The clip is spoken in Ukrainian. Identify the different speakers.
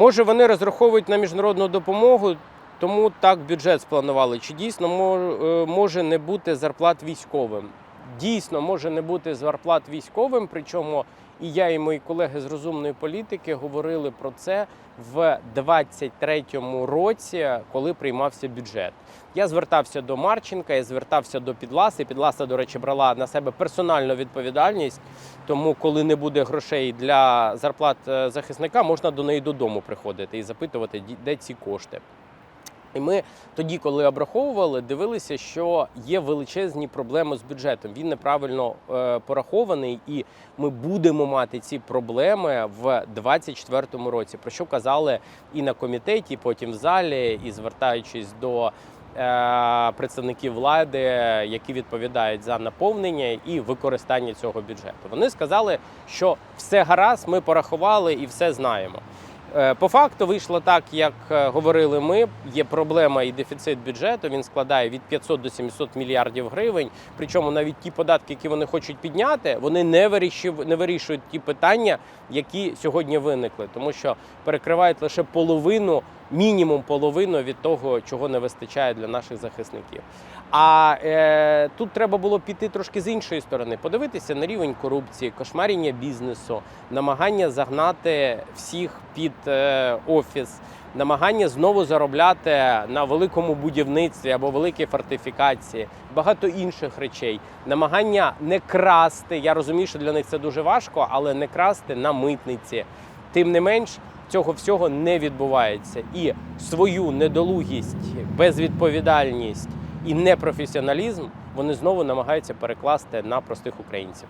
Speaker 1: Може, вони розраховують на міжнародну допомогу, тому так бюджет спланували. Чи дійсно е, може не бути зарплат військовим? Дійсно, може не бути зарплат військовим, причому і я, і мої колеги з розумної політики говорили про це в 23-му році, коли приймався бюджет. Я звертався до Марченка, я звертався до Підласи. Підласа, до речі, брала на себе персональну відповідальність. Тому, коли не буде грошей для зарплат е, захисника, можна до неї додому приходити і запитувати, де ці кошти. І ми тоді, коли обраховували, дивилися, що є величезні проблеми з бюджетом. Він неправильно е, порахований, і ми будемо мати ці проблеми в 2024 році. Про що казали і на комітеті, і потім в залі, і звертаючись до е, представників влади, які відповідають за наповнення і використання цього бюджету. Вони сказали, що все гаразд, ми порахували і все знаємо. Е, По факту вийшло так, як е, говорили ми. Є проблема і дефіцит бюджету. Він складає від 500 до 700 мільярдів гривень. Причому навіть ті податки, які вони хочуть підняти, вони не вирішують, не вирішують ті питання, які сьогодні виникли, тому що перекривають лише половину, мінімум половину від того, чого не вистачає для наших захисників. А е, тут треба було піти трошки з іншої сторони, подивитися на рівень корупції, кошмарення бізнесу, намагання загнати всіх під е, офіс, намагання знову заробляти на великому будівництві або великій фортифікації, багато інших речей, намагання не красти. Я розумію, що для них це дуже важко, але не красти на митниці. Тим не менш. Цього всього не відбувається, і свою недолугість, безвідповідальність і непрофесіоналізм вони знову намагаються перекласти на простих українців.